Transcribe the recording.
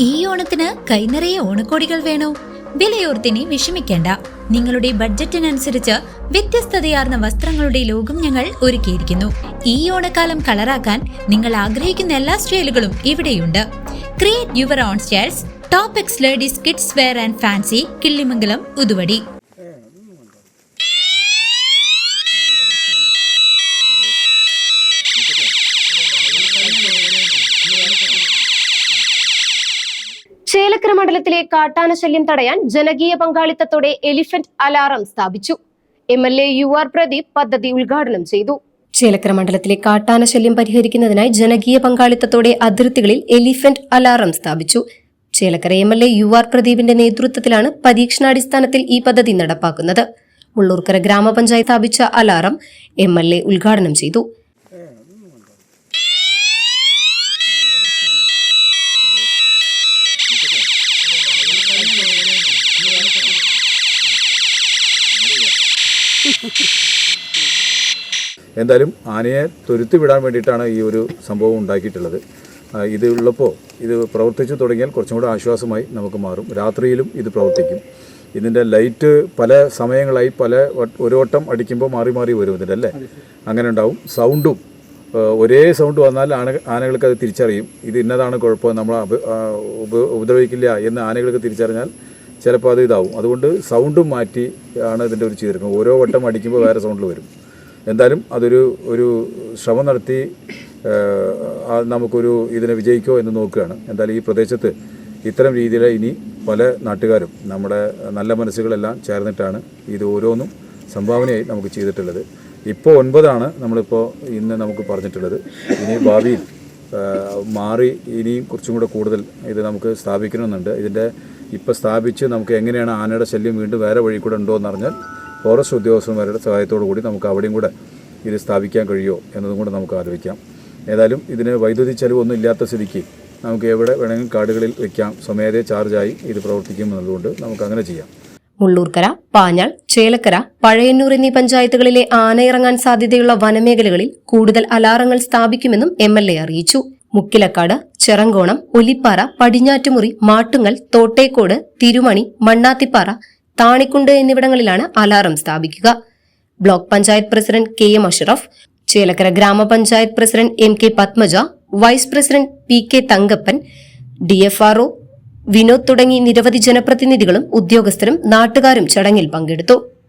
ഈ ഓണത്തിന് കൈനിറയെ ഓണക്കോടികൾ വേണോ? വിലയോർത്തിനി വിഷമിക്കേണ്ട. നിങ്ങളുടെ ബഡ്ജറ്റിനനുസരിച്ച് വ്യത്യസ്തതയാർന്ന വസ്ത്രങ്ങളുടെ ലോകം ഞങ്ങൾ ഒരുക്കിയിരിക്കുന്നു. ഈ ഓണക്കാലം കളറാക്കാൻ നിങ്ങൾ ആഗ്രഹിക്കുന്ന എല്ലാ സ്റ്റൈലുകളും ഇവിടെയുണ്ട്. Create your own styles top X ladies kids wear and fancy Killimangalam Uthuvadi. Chelakkara മണ്ഡലത്തിലെ കാട്ടാന ശല്യം തടയാൻ ജനകീയ പങ്കാളിത്തത്തോടെ എലിഫന്റ് അലാറം സ്ഥാപിച്ചു. M L A U R Pradeep പദ്ധതി ഉദ്ഘാടനം ചെയ്തു. ചേലക്കര മണ്ഡലത്തിലെ കാട്ടാന ശല്യം പരിഹരിക്കുന്നതിനായി ജനകീയ പങ്കാളിത്തത്തോടെ അതിർത്തികളിൽ എലിഫന്റ് അലാറം സ്ഥാപിച്ചു. Chelakkara M L A U R പ്രദീപിന്റെ നേതൃത്വത്തിലാണ് പരീക്ഷണാടിസ്ഥാനത്തിൽ ഈ പദ്ധതി നടപ്പാക്കുന്നത്. മുള്ളൂർക്കര ഗ്രാമപഞ്ചായത്ത് സ്ഥാപിച്ച അലാറം എം എൽ എ ഉദ്ഘാടനം ചെയ്തു. എന്തായാലും ആനയെ തുരുത്തി വിടാൻ വേണ്ടിയിട്ടാണ് ഈ ഒരു സംഭവം ഉണ്ടാക്കിയിട്ടുള്ളത്. ഇത് ഉള്ളപ്പോൾ ഇത് പ്രവർത്തിച്ചു തുടങ്ങിയാൽ കുറച്ചും കൂടെ ആശ്വാസമായി നമുക്ക് മാറും. രാത്രിയിലും ഇത് പ്രവർത്തിക്കും. ഇതിന്റെ ലൈറ്റ് പല സമയങ്ങളായി പല ഒരു വട്ടം അടിക്കുമ്പോൾ മാറി മാറി വരും ഇതിന്റെ അല്ലേ? അങ്ങനെ ഉണ്ടാവും. സൗണ്ടും ഒരേ സൗണ്ട് വന്നാൽ ആന ആനകൾക്ക് അത് തിരിച്ചറിയും. ഇത് ഇന്നതാണ് കുഴപ്പം നമ്മൾ ഉപദ്രവിക്കില്ല എന്ന് ആനകൾക്ക് തിരിച്ചറിഞ്ഞാൽ ചിലപ്പോൾ അത് ഇതാവും. അതുകൊണ്ട് സൗണ്ടും മാറ്റി ആണ് ഇതിന്റെ ഒരു ചെയ്തിരിക്കുന്നത്. ഓരോ വട്ടം അടിക്കുമ്പോൾ വേറെ സൗണ്ടിൽ വരും. എന്തായാലും അതൊരു ഒരു ശ്രമം നടത്തി നമുക്കൊരു ഇതിനെ വിജയിക്കോ എന്ന് നോക്കുകയാണ്. എന്തായാലും ഈ പ്രദേശത്ത് ഇത്തരം രീതിയിൽ ഇനി പല നാട്ടുകാരും നമ്മുടെ നല്ല മനസ്സുകളെല്ലാം ചേർന്നിട്ടാണ് ഇത് ഓരോന്നും സംഭാവനയായി നമുക്ക് ചെയ്തിട്ടുള്ളത്. ഇപ്പോൾ ഒൻപതാണ് നമ്മളിപ്പോൾ ഇന്ന് നമുക്ക് പറഞ്ഞിട്ടുള്ളത്. ഇനി ഭാവിയിൽ മാറി ഇനിയും കുറച്ചും കൂടെ കൂടുതൽ ഇത് നമുക്ക് സ്ഥാപിക്കണമെന്നുണ്ട്. ഇതിന്റെ ഇപ്പോൾ സ്ഥാപിച്ച് നമുക്ക് എങ്ങനെയാണ് ആനയുടെ ശല്യം വീണ്ടും വേറെ വഴി കൂടെ ഉണ്ടോ എന്ന് അറിഞ്ഞാൽ ഫോറസ്റ്റ് ഉദ്യോഗസ്ഥന്മാരുടെ സഹായത്തോടു കൂടി നമുക്ക് അവിടെയും കൂടെ ഇത് സ്ഥാപിക്കാൻ കഴിയുമോ എന്നതും കൂടെ നമുക്ക് ആലോചിക്കാം. ഏതായാലും ഇതിന് വൈദ്യുതി ചെലവൊന്നും ഇല്ലാത്ത സ്ഥിതിക്ക് നമുക്ക് എവിടെ വേണമെങ്കിലും കാടുകളിൽ വെക്കാം. സ്വമേധ ചാർജായി ഇത് പ്രവർത്തിക്കും എന്നതുകൊണ്ട് നമുക്ക് അങ്ങനെ ചെയ്യാം. മുള്ളൂർക്കര പാഞ്ഞാൾ ചേലക്കര പഴയന്നൂർ എന്നീ പഞ്ചായത്തുകളിലെ ആനയിറങ്ങാൻ സാധ്യതയുള്ള വനമേഖലകളിൽ കൂടുതൽ അലാറങ്ങൾ സ്ഥാപിക്കുമെന്നും എം അറിയിച്ചു. മുക്കിലക്കാട് ചെറങ്കോണം ഒലിപ്പാറ പടിഞ്ഞാറ്റുമുറി മാട്ടുങ്ങൽ തോട്ടേക്കോട് തിരുമണി മണ്ണാത്തിപ്പാറ താണിക്കുണ്ട് എന്നിവിടങ്ങളിലാണ് അലാറം സ്ഥാപിക്കുക. Block panchayat president K M Ashraf Chelakkara ഗ്രാമപഞ്ചായത്ത് president M K Padmaja vice president P K Thankappan D F DFRO Vinod തുടങ്ങി നിരവധി ജനപ്രതിനിധികളും ഉദ്യോഗസ്ഥരും നാട്ടുകാരും ചടങ്ങിൽ പങ്കെടുത്തു.